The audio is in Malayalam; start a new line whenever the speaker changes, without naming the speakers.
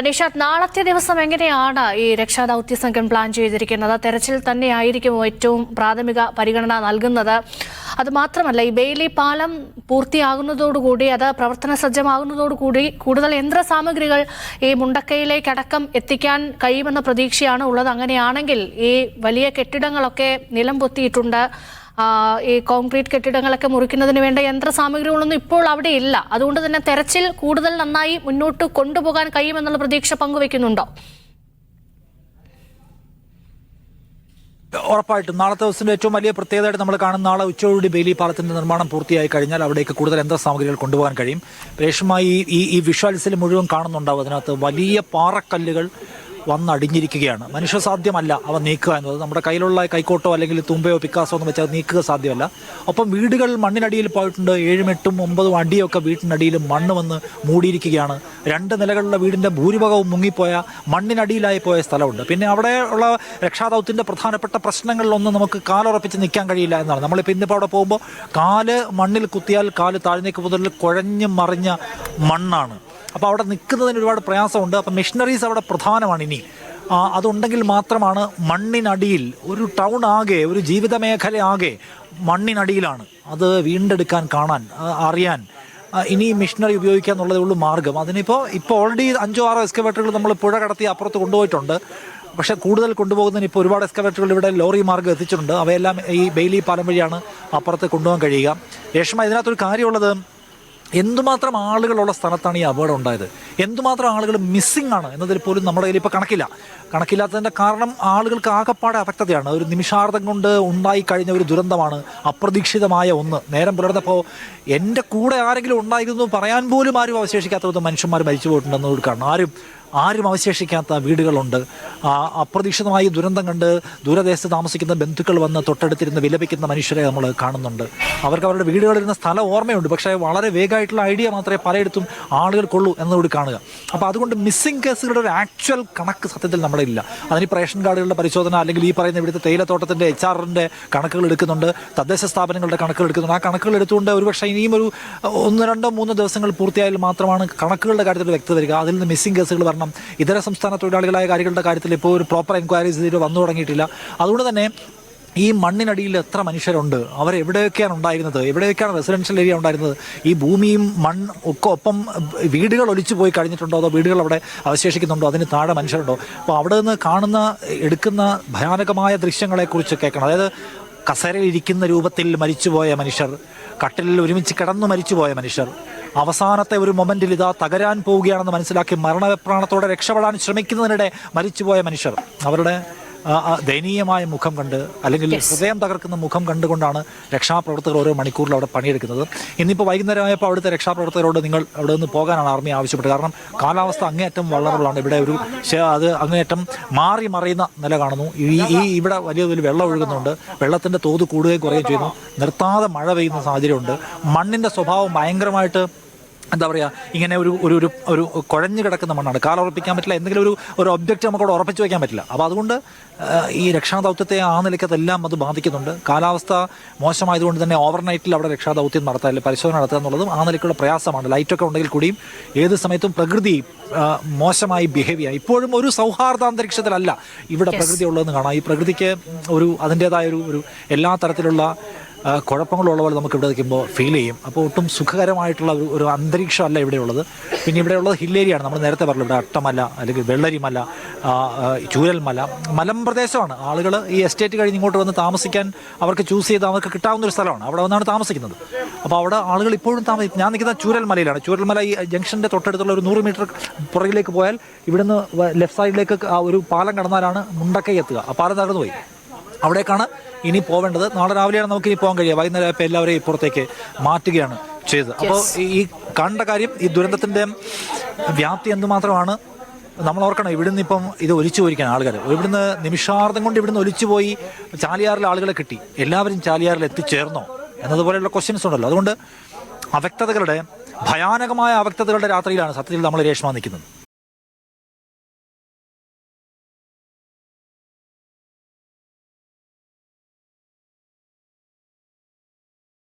നിഷാദ് നാളത്തെ ദിവസം എങ്ങനെയാണ് ഈ രക്ഷാദൗത്യ സംഘം പ്ലാൻ ചെയ്തിരിക്കുന്നത്? തെരച്ചിൽ തന്നെയായിരിക്കും ഏറ്റവും പ്രാഥമിക പരിഗണന നൽകുന്നത്? അത് മാത്രമല്ല ഈ ബെയിലി പാലം പൂർത്തിയാകുന്നതോടുകൂടി അത് പ്രവർത്തന സജ്ജമാകുന്നതോടുകൂടി കൂടുതൽ യന്ത്ര സാമഗ്രികൾ ഈ മുണ്ടക്കയിലേക്ക് അടക്കം എത്തിക്കാൻ കഴിയുമെന്ന പ്രതീക്ഷയാണ് ഉള്ളത്. അങ്ങനെയാണെങ്കിൽ ഈ വലിയ കെട്ടിടങ്ങളൊക്കെ നിലം പൊത്തിയിട്ടുണ്ട്. ഈ കോൺക്രീറ്റ് കെട്ടിടങ്ങളൊക്കെ മുറിക്കുന്നതിന് വേണ്ട യന്ത്ര സാമഗ്രികളൊന്നും ഇപ്പോൾ അവിടെ ഇല്ല. അതുകൊണ്ട് തന്നെ തെരച്ചിൽ കൂടുതൽ നന്നായി മുന്നോട്ട് കൊണ്ടുപോകാൻ കഴിയുമെന്നുള്ള പ്രതീക്ഷ പങ്കുവെക്കുന്നുണ്ടോ?
ഉറപ്പായിട്ടും. നാളത്തെ ദിവസത്തിന്റെ ഏറ്റവും വലിയ പ്രത്യേകതയായിട്ട് നമ്മൾ കാണുന്ന നാളെ ഉച്ചയോടുകൂടി ബെയിലി പാലത്തിന്റെ നിർമ്മാണം പൂർത്തിയായി കഴിഞ്ഞാൽ അവിടേക്ക് കൂടുതൽ യന്ത്ര സാമഗ്രികൾ കൊണ്ടുപോകാൻ കഴിയും. രേഷമായി ഈ ഈ വിഷ്വൽസിൽ മുഴുവൻ കാണുന്നുണ്ടാവും. അതിനകത്ത് വലിയ പാറക്കല്ലുകൾ വന്നടിഞ്ഞിരിക്കുകയാണ്. മനുഷ്യസാധ്യമല്ല അവ നീക്കുക എന്നത്. നമ്മുടെ കയ്യിലുള്ള കൈക്കോട്ടോ അല്ലെങ്കിൽ തുമ്പയോ പിക്കാസോ എന്ന് വെച്ചാൽ നീക്കുക സാധ്യമല്ല. ഒപ്പം വീടുകൾ മണ്ണിനടിയിൽ പോയിട്ടുണ്ട്. ഏഴും എട്ടും ഒമ്പതും അടിയൊക്കെ വീട്ടിനടിയിൽ മണ്ണ് വന്ന് മൂടിയിരിക്കുകയാണ്. രണ്ട് നിലകളുള്ള വീടിന്റെ ഭൂരിഭാഗവും മുങ്ങിപ്പോയ മണ്ണിനടിയിലായി പോയ സ്ഥലമുണ്ട്. പിന്നെ അവിടെ ഉള്ള രക്ഷാദൗത്യത്തിന്റെ പ്രധാനപ്പെട്ട പ്രശ്നങ്ങളിലൊന്നും നമുക്ക് കാലുറപ്പിച്ച് നിൽക്കാൻ കഴിയില്ല എന്നാണ്. നമ്മളിപ്പോൾ ഇന്നിപ്പോൾ അവിടെ പോകുമ്പോൾ കാൽ മണ്ണിൽ കുത്തിയാൽ കാൽ താഴ്ന്നേക്ക് മുതൽ കുഴഞ്ഞു മറിഞ്ഞ മണ്ണാണ്. അപ്പോൾ അവിടെ നിൽക്കുന്നതിന് ഒരുപാട് പ്രയാസമുണ്ട്. അപ്പം മെഷീനറീസ് അവിടെ പ്രധാനമാണ് ഇനി. അതുണ്ടെങ്കിൽ മാത്രമാണ് മണ്ണിനടിയിൽ ഒരു ടൗൺ ആകെ ഒരു ജീവിത മേഖല ആകെ മണ്ണിനടിയിലാണ്. അത് വീണ്ടെടുക്കാൻ കാണാൻ അറിയാൻ. ഇനി മിഷനറി ഉപയോഗിക്കുക എന്നുള്ളതേ ഉള്ളൂ മാർഗം. അതിനിപ്പോൾ ഇപ്പോൾ ഓൾറെഡി അഞ്ചോ ആറോ എക്സ്കവേറ്ററുകൾ നമ്മൾ പുഴ കടത്തി അപ്പുറത്ത് കൊണ്ടുപോയിട്ടുണ്ട്. പക്ഷേ കൂടുതൽ കൊണ്ടുപോകുന്നതിന് ഇപ്പോൾ ഒരുപാട് എക്സ്കവേറ്ററുകൾ ഇവിടെ ലോറി മാർഗം എത്തിച്ചിട്ടുണ്ട്. അവയെല്ലാം ഈ ബെയിലി പാലം വഴിയാണ് അപ്പുറത്ത് കൊണ്ടുപോകാൻ കഴിയുക. രേഷ്മ ഇതിനകത്തൊരു കാര്യമുള്ളത്. എന്തുമാത്രം ആളുകളുള്ള സ്ഥലത്താണ് ഈ അപകടം ഉണ്ടായത്? എന്തുമാത്രം ആളുകൾ മിസ്സിംഗ് ആണ് എന്നതിൽ പോലും നമ്മുടെ കയ്യിൽ ഇപ്പോൾ കണക്കില്ല. കണക്കില്ലാത്തതിന്റെ കാരണം ആളുകൾക്ക് ആകപ്പാടെ അവക്തതയാണ് ഒരു നിമിഷാർദ്ധം കൊണ്ട് ഉണ്ടായി കഴിഞ്ഞ ഒരു ദുരന്തമാണ് അപ്രതീക്ഷിതമായ ഒന്ന്. നേരം പുലർന്നപ്പോൾ എന്റെ കൂടെ ആരെങ്കിലും ഉണ്ടായിരുന്നു പറയാൻ പോലും ആരും അവശേഷിക്കാത്ത മനുഷ്യന്മാർ മരിച്ചു പോയിട്ടുണ്ടെന്ന് കാരണം. ആരും ആരും അവശേഷിക്കാത്ത വീടുകളുണ്ട്. ആ, അപ്രതീക്ഷിതമായി ദുരന്തം കണ്ട് ദൂരദേശത്ത് താമസിക്കുന്ന ബന്ധുക്കൾ വന്ന് തൊട്ടടുത്തിരുന്ന് വിലപിക്കുന്ന മനുഷ്യരെ നമ്മൾ കാണുന്നുണ്ട്. അവർക്ക് അവരുടെ വീടുകളിൽ നിന്ന് സ്ഥലം ഓർമ്മയുണ്ട്. പക്ഷേ വളരെ വേഗമായിട്ടുള്ള ഐഡിയ മാത്രമേ പലയിടത്തും ആളുകൾക്കുള്ളൂ എന്നതുകൂടി കാണുക. അപ്പോൾ അതുകൊണ്ട് മിസ്സിംഗ് കേസുകളുടെ ഒരു ആക്ച്വൽ കണക്ക് സത്യത്തിൽ നമ്മുടെ ഇല്ല. അതിന് റേഷൻ കാർഡുകളുടെ പരിശോധന അല്ലെങ്കിൽ ഈ പറയുന്ന ഇവിടുത്തെ തേയിലത്തോട്ടത്തിന്റെ എച്ച് ആറിന്റെ കണക്കുകൾ എടുക്കുന്നുണ്ട്. തദ്ദേശ സ്ഥാപനങ്ങളുടെ കണക്കുകൾ എടുക്കുന്നുണ്ട്. ആ കണക്കുകൾ എടുത്തുകൊണ്ട് ഒരുപക്ഷെ ഇനിയും ഒരു ഒന്ന് രണ്ടോ മൂന്നോ ദിവസങ്ങൾ പൂർത്തിയായാൽ മാത്രമാണ് കണക്കുകളുടെ കാര്യത്തിൽ വ്യക്തത വരിക. അതിൽ നിന്ന് മിസ്സിംഗ് കേസുകൾ വരണം. ഇതര സംസ്ഥാന തൊഴിലാളികളായ കാര്യങ്ങളുടെ കാര്യത്തിൽ ഇപ്പോൾ ഒരു പ്രോപ്പർ എൻക്വയറീസ് ഇതിൽ വന്നു തുടങ്ങിയിട്ടില്ല. അതുകൊണ്ട് തന്നെ ഈ മണ്ണിനടിയിൽ എത്ര മനുഷ്യരുണ്ട്? അവർ എവിടെയൊക്കെയാണ് ഉണ്ടായിരുന്നത്? എവിടെയൊക്കെയാണ് റെസിഡൻഷ്യൽ ഏരിയ ഉണ്ടായിരുന്നത്? ഈ ഭൂമിയും മണ്ണ് ഒക്കെ ഒപ്പം വീടുകൾ ഒലിച്ചു പോയി കഴിഞ്ഞിട്ടുണ്ടോ? അതോ വീടുകൾ അവിടെ അവശേഷിക്കുന്നുണ്ടോ? അതിന് താഴെ മനുഷ്യരുണ്ടോ? അപ്പോൾ അവിടെ നിന്ന് കാണുന്ന എടുക്കുന്ന ഭയാനകമായ ദൃശ്യങ്ങളെക്കുറിച്ച് കേൾക്കണം. അതായത് കസേരയിൽ ഇരിക്കുന്ന രൂപത്തിൽ മരിച്ചുപോയ മനുഷ്യർ കട്ടിലിൽ ഒരുമിച്ച് കിടന്നു മരിച്ചുപോയ മനുഷ്യർ അവസാനത്തെ ഒരു മൊമെന്റിൽ ഇതാ തകരാൻ പോവുകയാണെന്ന് മനസ്സിലാക്കി മരണപ്രാണത്തോടെ രക്ഷപ്പെടാൻ ശ്രമിക്കുന്നതിനിടെ മരിച്ചുപോയ മനുഷ്യർ അവരുടെ ദയനീയമായ മുഖം കണ്ട് അല്ലെങ്കിൽ ഹൃദയം തകർക്കുന്ന മുഖം കണ്ടുകൊണ്ടാണ് രക്ഷാപ്രവർത്തകർ ഓരോ മണിക്കൂറിൽ അവിടെ പണിയെടുക്കുന്നത്. ഇന്നിപ്പോൾ വൈകുന്നേരമായപ്പോൾ അവിടുത്തെ രക്ഷാപ്രവർത്തകരോട് നിങ്ങൾ അവിടെ നിന്ന് പോകാനാണ് ആർമി ആവശ്യപ്പെട്ടത്. കാരണം കാലാവസ്ഥ അങ്ങേയറ്റം വളറബിളാണ് ഇവിടെ ഒരു അത് അങ്ങേയറ്റം മാറി മറിയുന്ന നില കാണുന്നു. ഈ ഈ ഇവിടെ വലിയ തോതിൽ വെള്ളം ഒഴുകുന്നുണ്ട്. വെള്ളത്തിന്റെ തോത് കൂടുകയും കുറയുകയും ചെയ്യുന്നു. നിർത്താതെ മഴ പെയ്യുന്ന സാഹചര്യമുണ്ട്. മണ്ണിന്റെ സ്വഭാവം ഭയങ്കരമായിട്ട് എന്താ പറയുക ഇങ്ങനെ ഒരു ഒരു ഒരു ഒരു കുഴഞ്ഞു കിടക്കുന്ന മണ്ണാണ്. കാലുറപ്പിക്കാൻ പറ്റില്ല. എന്തെങ്കിലും ഒരു ഒരു ഒബ്ജക്റ്റ് നമുക്കവിടെ ഉറപ്പിച്ചു വയ്ക്കാൻ പറ്റില്ല. അപ്പോൾ അതുകൊണ്ട് ഈ രക്ഷാദൗത്യത്തെ ആ നിലയ്ക്കതെല്ലാം അത് ബാധിക്കുന്നുണ്ട്. കാലാവസ്ഥ മോശമായതുകൊണ്ട് തന്നെ ഓവർനൈറ്റിൽ അവിടെ രക്ഷാദൗത്യം നടത്തുക അല്ലെങ്കിൽ പരിശോധന നടത്തുക എന്നുള്ളതും ആ നിലയ്ക്കുള്ള പ്രയാസമാണ്. ലൈറ്റൊക്കെ ഉണ്ടെങ്കിൽ കൂടിയും ഏത് സമയത്തും പ്രകൃതി മോശമായി ബിഹേവ് ചെയ്യുക. ഇപ്പോഴും ഒരു സൗഹാർദ്ദ അന്തരീക്ഷത്തിലല്ല ഇവിടെ പ്രകൃതി ഉള്ളതെന്ന് കാണാം. ഈ പ്രകൃതിക്ക് ഒരു അതിന്റെതായ ഒരു ഒരു എല്ലാ തരത്തിലുള്ള കുഴപ്പങ്ങളുള്ള പോലെ നമുക്ക് ഇവിടെ നിൽക്കുമ്പോൾ ഫീൽ ചെയ്യും. അപ്പോൾ ഒട്ടും സുഖകരമായിട്ടുള്ള ഒരു ഒരു അന്തരീക്ഷമല്ല ഇവിടെയുള്ളത്. പിന്നെ ഇവിടെയുള്ളത് ഹില്ലേരിയാണ് നമ്മൾ നേരത്തെ പറഞ്ഞു ഇവിടെ അട്ടമല അല്ലെങ്കിൽ വെള്ളരിമല ചൂരൽമല മലമ്പ്രദേശമാണ് ആളുകൾ ഈ എസ്റ്റേറ്റ് കഴിഞ്ഞ് ഇങ്ങോട്ട് വന്ന് താമസിക്കാൻ അവർക്ക് ചൂസ് ചെയ്ത് അവർക്ക് കിട്ടാവുന്ന ഒരു സ്ഥലമാണ്. അവിടെ വന്നാണ് താമസിക്കുന്നത്. അപ്പോൾ അവിടെ ആളുകൾ ഇപ്പോഴും താമസിക്കും ഞാൻ നിൽക്കുന്ന ചൂരൽമലയിലാണ്. ചൂരൽമല ഈ ജംഗ്ഷന്റെ തൊട്ടടുത്തുള്ള ഒരു നൂറ് മീറ്റർ പുറകിലേക്ക് പോയാൽ ഇവിടുന്ന് ലെഫ്റ്റ് സൈഡിലേക്ക് ഒരു പാലം കടന്നാലാണ് മുണ്ടക്കൈ എത്തുക. ആ പാലം തകർന്നു പോയി അവിടേക്കാണ് ഇനി പോവേണ്ടത് നാളെ രാവിലെയാണ് നമുക്ക് ഇനി പോകാൻ കഴിയുക. വൈകുന്നേരം ആയപ്പോൾ എല്ലാവരെയും ഇപ്പുറത്തേക്ക് മാറ്റുകയാണ് ചെയ്തത്. അപ്പോൾ ഈ കണ്ട കാര്യം ഈ ദുരന്തത്തിന്റെ വ്യാപ്തി എന്തുമാത്രമാണ് നമ്മൾ ഓർക്കണം. ഇവിടുന്ന് ഇപ്പം ഇത് ഒലിച്ചു പോയിരിക്കാൻ ആളുകൾ ഇവിടുന്ന് നിമിഷാർദ്ധം കൊണ്ട് ഇവിടുന്ന് ഒലിച്ചു പോയി ചാലിയാറിലെ ആളുകളെ കിട്ടി. എല്ലാവരും ചാലിയാറിൽ എത്തിച്ചേർന്നോ എന്നതുപോലെയുള്ള ക്വസ്റ്റ്യൻസ് ഉണ്ടല്ലോ. അതുകൊണ്ട് അവ്യക്തതകളുടെ ഭയാനകമായ അവ്യക്തതകളുടെ രാത്രിയിലാണ് സത്യത്തിൽ നമ്മൾ രേഷ്മ നിൽക്കുന്നത്.